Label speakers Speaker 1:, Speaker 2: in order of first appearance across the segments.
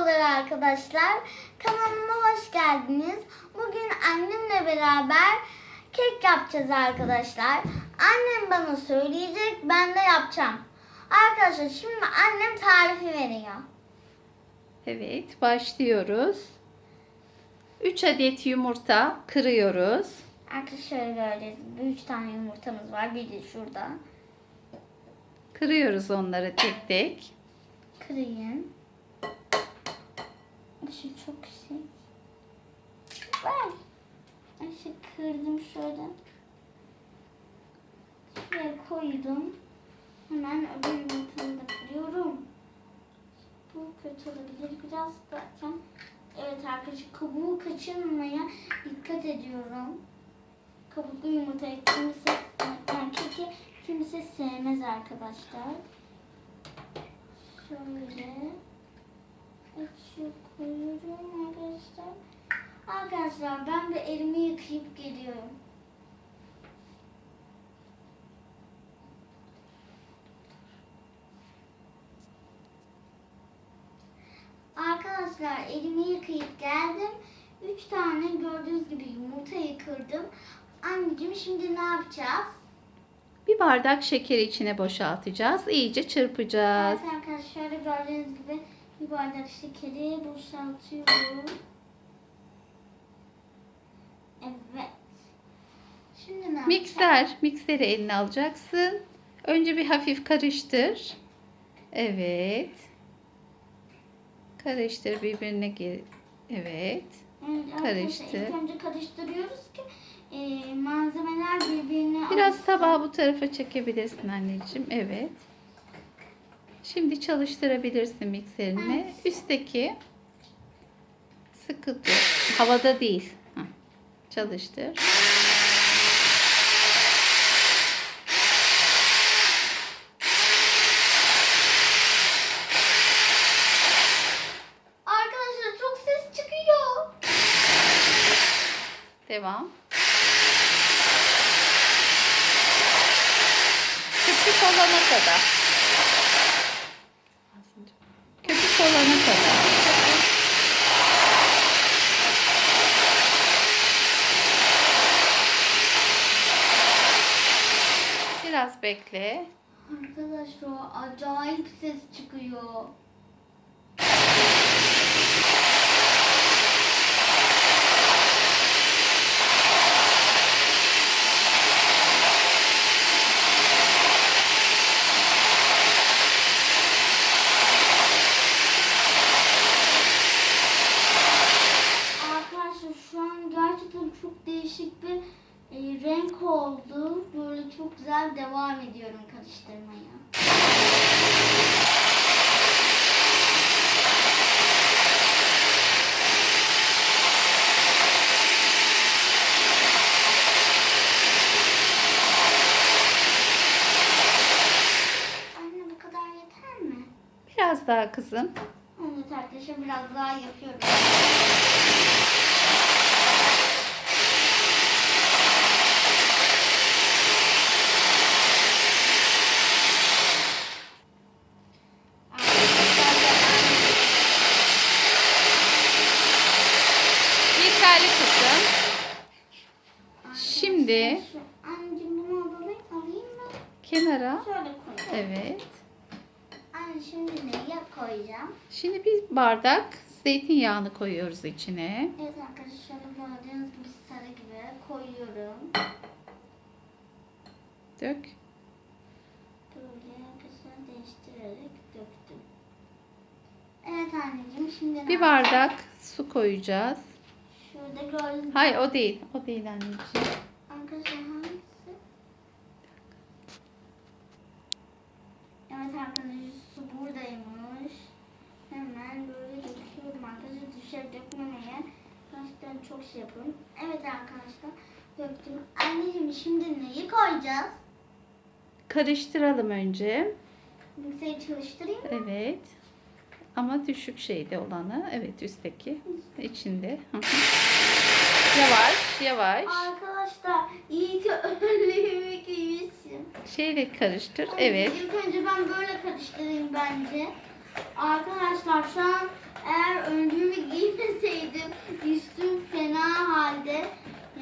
Speaker 1: Merhabalar arkadaşlar. Kanalıma hoş geldiniz. Bugün annemle beraber kek yapacağız arkadaşlar. Annem bana söyleyecek, ben de yapacağım. Arkadaşlar şimdi annem tarifi veriyor.
Speaker 2: Evet, başlıyoruz. 3 adet yumurta kırıyoruz.
Speaker 1: Arkadaşlar şöyle gibi 3 tane yumurtamız var. Bir de şurada.
Speaker 2: Kırıyoruz onları tek tek.
Speaker 1: Kırayım. Şu çok şey. Ver. Şu kırdım şöyle. Şuraya koydum. Hemen öbür yumurtamı da kırıyorum. Bu kötü olabilir biraz zaten. Evet arkadaşlar kabuğu kaçırmamaya dikkat ediyorum. Kabuklu yumurtayı kimse, yani keki kimse sevmez arkadaşlar. Şöyle açıp koyuyorum arkadaşlar. Arkadaşlar ben bir elimi yıkayıp geliyorum. Arkadaşlar elimi yıkayıp geldim. Üç tane gördüğünüz gibi yumurtayı kırdım. Anneciğim şimdi ne yapacağız?
Speaker 2: Bir bardak şekeri içine boşaltacağız. İyice çırpacağız.
Speaker 1: Evet arkadaşlar şöyle gördüğünüz gibi bir bardak şekeri boşaltıyorum. Evet. Şimdi ne?
Speaker 2: Mikser, mikseri eline alacaksın. Önce bir hafif karıştır. Evet. Karıştır birbirine gir. Evet.
Speaker 1: Evet, arkadaşlar,
Speaker 2: karıştı.
Speaker 1: İlk önce karıştırıyoruz ki e, malzemeler birbirine
Speaker 2: Biraz
Speaker 1: alışsın.
Speaker 2: tabağı bu tarafa çekebilirsin anneciğim. Evet. Şimdi çalıştırabilirsin mikserini. Üstteki sıkı tut. Havada değil. Hah. Çalıştır.
Speaker 1: Arkadaşlar çok ses çıkıyor.
Speaker 2: Devam. Köpük olana kadar. Olana kadar. Biraz bekle.
Speaker 1: Arkadaşlar acayip ses çıkıyor. Arkadaşlar şu an gerçekten çok değişik bir e, renk oldu. Böyle çok güzel devam ediyorum karıştırmaya. Anne bu kadar yeter mi?
Speaker 2: Biraz daha kızım.
Speaker 1: Evet arkadaşlar biraz daha yapıyorum.
Speaker 2: Yeterli kızım. Şimdi
Speaker 1: Anneciğim bunu alayım, alayım mı?
Speaker 2: kenara.
Speaker 1: Şöyle koyayım.
Speaker 2: Evet.
Speaker 1: Koyacağım?
Speaker 2: Şimdi bir bardak zeytinyağını koyuyoruz içine.
Speaker 1: Evet arkadaşlar gördüğünüz gibi sarı gibi koyuyorum.
Speaker 2: Dök.
Speaker 1: Böyle arkadaşlar değiştirerek döktüm. Evet anneciğim şimdi
Speaker 2: Bir bardak su koyacağız.
Speaker 1: Şurada gördüğünüz.
Speaker 2: Hayır o değil. O değil anneciğim.
Speaker 1: Arkadaşlar hangisi? Evet arkadaşlar su buradaymış. Hemen böyle döküyorum dışarı dökmemeye. Gerçekten çok şey yapıyorum. Evet arkadaşlar döktüm. Anneciğim şimdi neyi koyacağız?
Speaker 2: Karıştıralım önce.
Speaker 1: Bilgisayarı çalıştırayım mı?
Speaker 2: Evet. Ama düşük şeyde olanı. Evet üstteki. içinde. Yavaş yavaş.
Speaker 1: Arkadaşlar iyi ki önlüğümü giymişim.
Speaker 2: Şeyle karıştır. Evet.
Speaker 1: İlk önce ben böyle karıştırayım bence. Arkadaşlar şu an Eğer önlüğümü giymeseydim üstüm fena halde.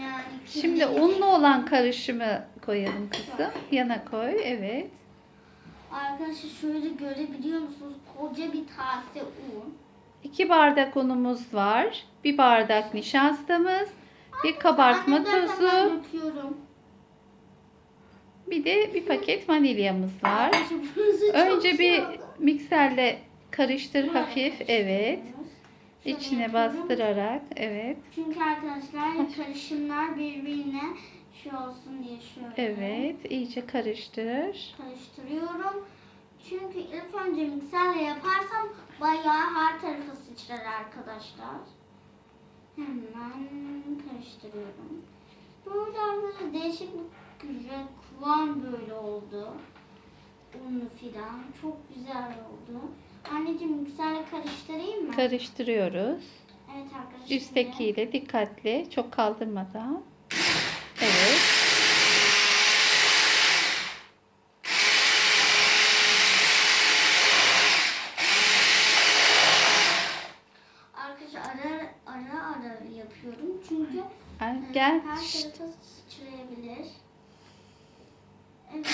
Speaker 1: Yani
Speaker 2: Şimdi unlu olan karışımı koyalım kızım. Yana koy. Evet.
Speaker 1: Arkadaşlar şöyle görebiliyor musunuz? Koca bir tase un.
Speaker 2: 2 bardak unumuz var. Bir bardak nişastamız. Bir kabartma
Speaker 1: Anne, ben
Speaker 2: tozu.
Speaker 1: döküyorum.
Speaker 2: Bir de bir paket vanilyamız var.
Speaker 1: Arkadaşlar burası çok
Speaker 2: Önce
Speaker 1: şey
Speaker 2: bir
Speaker 1: oldu.
Speaker 2: mikserle karıştır
Speaker 1: Böyle
Speaker 2: hafif. Evet. İçine bastırarak. Evet.
Speaker 1: Çünkü arkadaşlar karışımlar birbirine şey olsun diye şöyle
Speaker 2: Evet. iyice karıştır.
Speaker 1: karıştırıyorum. Çünkü ilk önce mikserle yaparsam bayağı her tarafı sıçrar arkadaşlar. Hemen karıştırıyorum. Burada arkadaşlar değişik bir kıvam böyle oldu. Unlu filan. Çok güzel oldu. Anneciğim mikserle karıştırayım mı?
Speaker 2: Karıştırıyoruz.
Speaker 1: evet arkadaşlar.
Speaker 2: Üsttekiyle dikkatli. Çok kaldırmadan. Evet.
Speaker 1: Arkadaşlar ara ara ara yapıyorum çünkü
Speaker 2: Ay,
Speaker 1: e,
Speaker 2: Gel.
Speaker 1: her tarafa sıçrayabilir. Evet.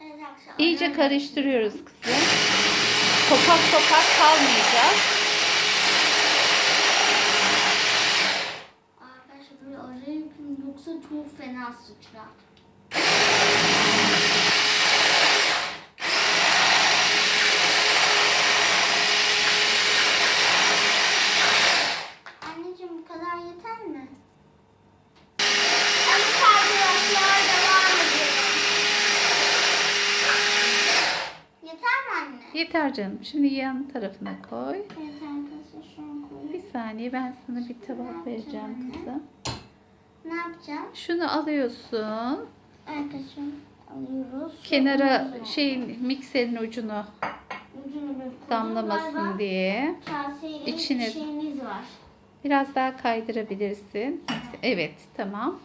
Speaker 1: Evet arkadaşlar,
Speaker 2: İyice karıştırıyoruz kızım. Topak topak kalmayacak.
Speaker 1: Arkadaşlar böyle ara yapayım fena sıçrar. Anneciğim bu kadar yeter mi? Evet arkadaşlar devam edelim. Yeter mi anne?
Speaker 2: Yeter canım. Şimdi yan tarafına koy. Bir saniye ben sana bir tabak vereceğim kızım.
Speaker 1: Ne yapacağım?
Speaker 2: Şunu alıyorsun.
Speaker 1: Arkadaşlar alıyoruz.
Speaker 2: Kenara şeyin mikserin ucunu
Speaker 1: ucunu
Speaker 2: damlamasın diye.
Speaker 1: Kaseye
Speaker 2: İçine-
Speaker 1: var.
Speaker 2: Biraz daha kaydırabilirsin. Evet tamam.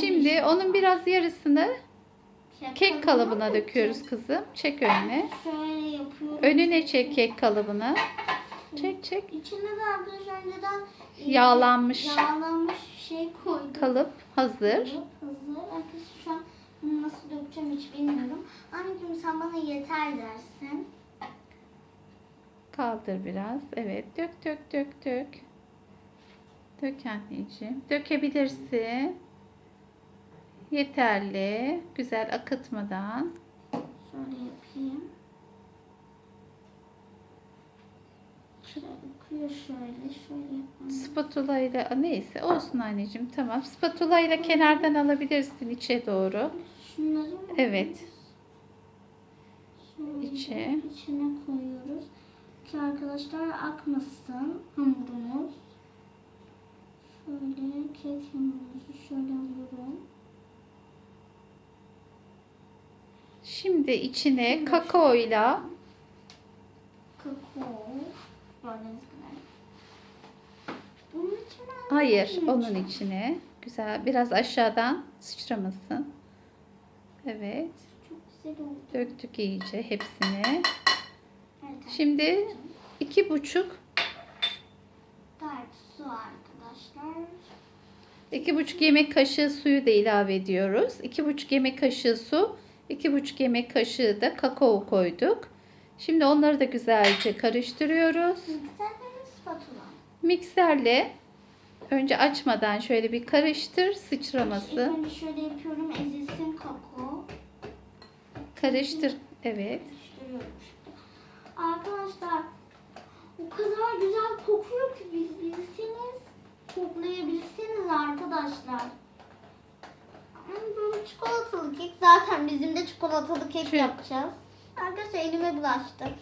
Speaker 2: Şimdi onun biraz yarısını
Speaker 1: Kek
Speaker 2: kalıbına döküyoruz kızım. Çek önüne.
Speaker 1: Şöyle yapıyorum.
Speaker 2: Önüne çek kek kalıbını. Çek çek.
Speaker 1: İçinde de arkadaşlar önceden
Speaker 2: Yağlanmış.
Speaker 1: yağlanmış şey koydum.
Speaker 2: Kalıp hazır.
Speaker 1: Hazır. Arkadaşlar şu an bunu nasıl dökeceğim hiç bilmiyorum. Anneciğim sen bana yeter dersin.
Speaker 2: Kaldır biraz. Evet. Dök dök dök dök. Dök anneciğim. Dökebilirsin. Yeterli. Güzel akıtmadan.
Speaker 1: Şöyle yapayım. Şöyle akıyor şöyle. Şöyle yapalım.
Speaker 2: Spatula ile neyse olsun anneciğim tamam. Spatula ile kenardan alabilirsin içe doğru.
Speaker 1: Şunları mı?
Speaker 2: Evet.
Speaker 1: Şöyle
Speaker 2: İçe.
Speaker 1: içine koyuyoruz. Ki arkadaşlar akmasın hamurumuz. Şöyle kek hamurumuzu şöyle alıyorum.
Speaker 2: Şimdi içine kakao ile
Speaker 1: Kakao. Bunun için mi?
Speaker 2: hayır onun
Speaker 1: için.
Speaker 2: içine güzel biraz aşağıdan sıçramasın. Evet.
Speaker 1: Çok güzel oldu.
Speaker 2: Döktük iyice hepsini.
Speaker 1: Evet,
Speaker 2: Şimdi iki buçuk
Speaker 1: Tart su arkadaşlar.
Speaker 2: iki buçuk yemek kaşığı suyu da ilave ediyoruz. İki buçuk yemek kaşığı su, iki buçuk yemek kaşığı da kakao koyduk. Şimdi onları da güzelce karıştırıyoruz. Mikserle önce açmadan şöyle bir karıştır
Speaker 1: İlk
Speaker 2: sıçraması.
Speaker 1: önce şöyle yapıyorum ezilsin kakao.
Speaker 2: Karıştır. Evet.
Speaker 1: Arkadaşlar o kadar güzel kokuyor ki bilseniz koklayabilseniz arkadaşlar. Böyle çikolatalı kek zaten bizim de çikolatalı kek
Speaker 2: Şu-
Speaker 1: yapacağız. Arkadaşlar elime bulaştı.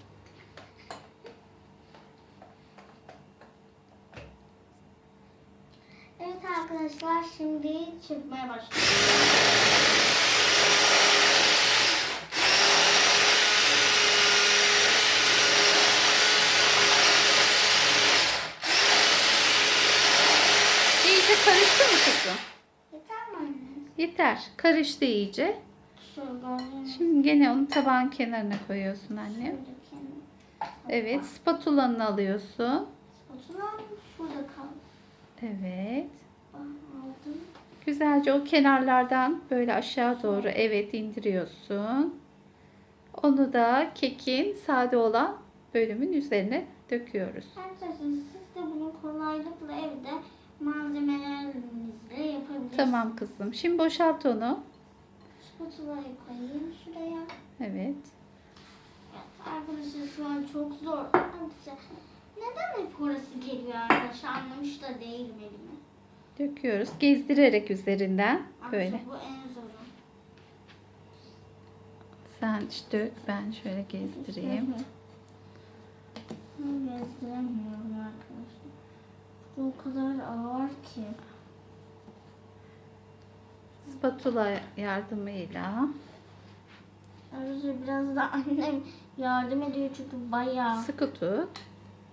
Speaker 1: Evet arkadaşlar şimdi çırpmaya başlıyoruz.
Speaker 2: Karıştı mı kızım?
Speaker 1: Yeter.
Speaker 2: Karıştı iyice. Şimdi gene onu tabağın kenarına koyuyorsun annem. Evet. Spatulanı alıyorsun.
Speaker 1: Spatulam şurada kaldı.
Speaker 2: Evet. Güzelce o kenarlardan böyle aşağı doğru evet indiriyorsun. Onu da kekin sade olan bölümün üzerine döküyoruz.
Speaker 1: Arkadaşlar siz de bunu kolaylıkla evde malzemelerinizle yapabilirsiniz.
Speaker 2: Tamam kızım. Şimdi boşalt onu.
Speaker 1: Spatulayı koyayım şuraya.
Speaker 2: Evet.
Speaker 1: Evet, arkadaşlar şu an çok zor. Neden hep orası geliyor arkadaşlar anlamış da değilim elime.
Speaker 2: Döküyoruz. Gezdirerek üzerinden böyle.
Speaker 1: Arkadaşlar bu en zoru.
Speaker 2: Sen işte dök. Ben şöyle gezdireyim.
Speaker 1: Gezdiremiyorum arkadaşlar. O kadar ağır ki.
Speaker 2: Spatula yardımıyla
Speaker 1: Arkadaşlar biraz da annem yardım ediyor çünkü bayağı
Speaker 2: sıkı tut.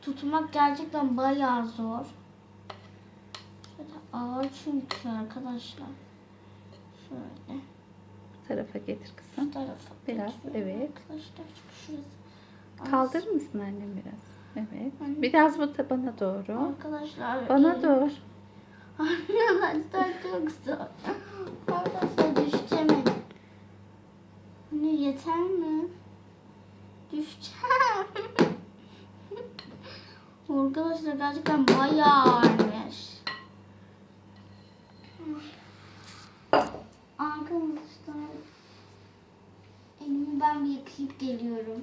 Speaker 1: tutmak gerçekten bayağı zor. Şöyle ağır çünkü arkadaşlar. Şöyle
Speaker 2: Bu tarafa getir
Speaker 1: şu
Speaker 2: kızım.
Speaker 1: tarafa.
Speaker 2: Biraz, evet.
Speaker 1: Arkadaşlar şurası.
Speaker 2: Kaldırır mısın annem biraz? Evet.
Speaker 1: Anne.
Speaker 2: Biraz bu tabana doğru.
Speaker 1: Arkadaşlar.
Speaker 2: Bana
Speaker 1: elim-
Speaker 2: doğru.
Speaker 1: Arkadaşlar çok zor. Arkadaşlar düşeceğim. Anne yeter mi? Düşeceğim. Arkadaşlar gerçekten bayağı ağırmış. Arkadaşlar elimi ben bir yıkayıp geliyorum.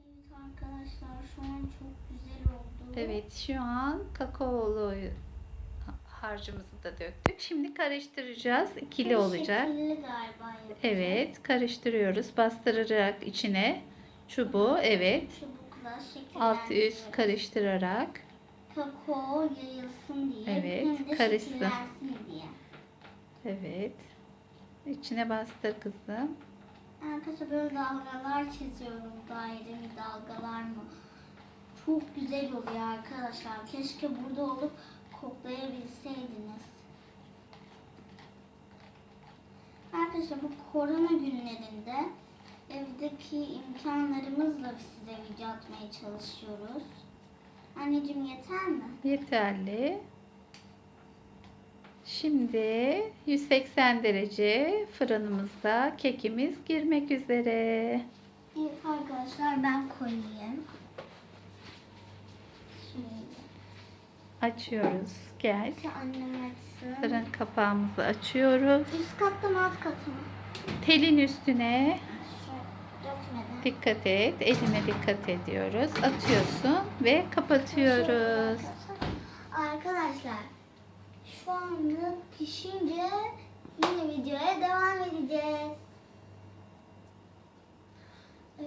Speaker 1: Evet arkadaşlar şu an çok güzel oldu.
Speaker 2: Evet şu an kakaolu harcımızı da döktük. Şimdi karıştıracağız. İkili olacak.
Speaker 1: Galiba.
Speaker 2: Evet karıştırıyoruz. Bastırarak içine çubuğu evet.
Speaker 1: Çubukla
Speaker 2: Alt üst
Speaker 1: şekillendiriyoruz.
Speaker 2: karıştırarak.
Speaker 1: Kakao yayılsın diye.
Speaker 2: Evet,
Speaker 1: hem de
Speaker 2: karışsın.
Speaker 1: şekillensin diye.
Speaker 2: Evet. İçine bastır kızım.
Speaker 1: Arkadaşlar böyle dalgalar çiziyorum. Daire mi dalgalar mı? Çok güzel oluyor arkadaşlar. Keşke burada olup koklayabilseydiniz. Arkadaşlar bu korona günlerinde evdeki imkanlarımızla size video atmaya çalışıyoruz. Anneciğim yeter mi?
Speaker 2: Yeterli. Şimdi 180 derece fırınımızda kekimiz girmek üzere.
Speaker 1: Evet arkadaşlar ben koyayım.
Speaker 2: Açıyoruz. Gel.
Speaker 1: Annem açsın.
Speaker 2: Fırın kapağımızı açıyoruz.
Speaker 1: Üst katta mı alt katta mı?
Speaker 2: Telin üstüne dikkat et. Eline dikkat ediyoruz. Atıyorsun ve kapatıyoruz.
Speaker 1: Arkadaşlar şu anda pişince yine videoya devam edeceğiz.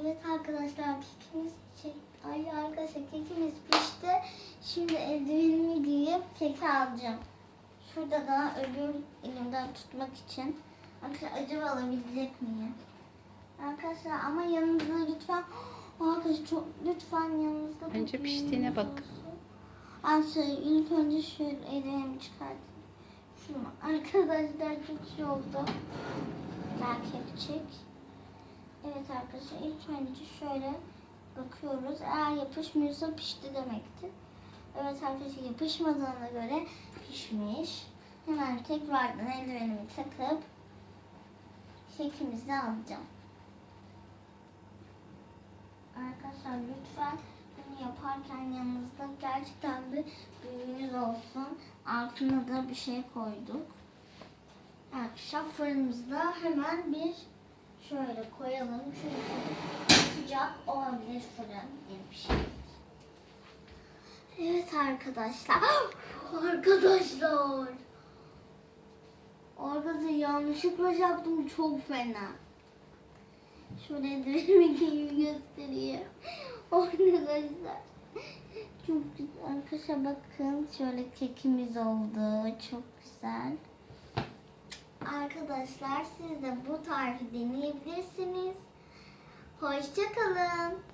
Speaker 1: Evet arkadaşlar kekimiz çek... Ay arkadaşlar kekimiz pişti. Şimdi eldivenimi giyip keki alacağım. Şurada da öbür elimden tutmak için. Arkadaşlar acaba alabilecek miyim? Arkadaşlar ama yanınızda lütfen Arkadaşlar çok lütfen yanınızda
Speaker 2: Önce piştiğine bak.
Speaker 1: Arkadaşlar ilk önce şu ellerimi çıkartayım. Şunu arkadaşlar çok şey oldu. Daha kepçek. Evet arkadaşlar ilk önce şöyle bakıyoruz. Eğer yapışmıyorsa pişti demektir. Evet arkadaşlar yapışmadığına göre pişmiş. Hemen tekrardan eldivenimi takıp kekimizi alacağım. Arkadaşlar lütfen bunu yaparken yanınızda gerçekten bir büyüğünüz olsun. Altına da bir şey koyduk. Arkadaşlar fırınımızda hemen bir şöyle koyalım. Çünkü sıcak olabilir fırın gibi bir şey. Evet arkadaşlar. arkadaşlar. Arkadaşlar yanlışlıkla yaptım çok fena. Şöyle eldivenimi giyip göstereyim. Arkadaşlar. Çok güzel. Arkadaşlar bakın şöyle kekimiz oldu. Çok güzel. Arkadaşlar siz de bu tarifi deneyebilirsiniz. Hoşçakalın.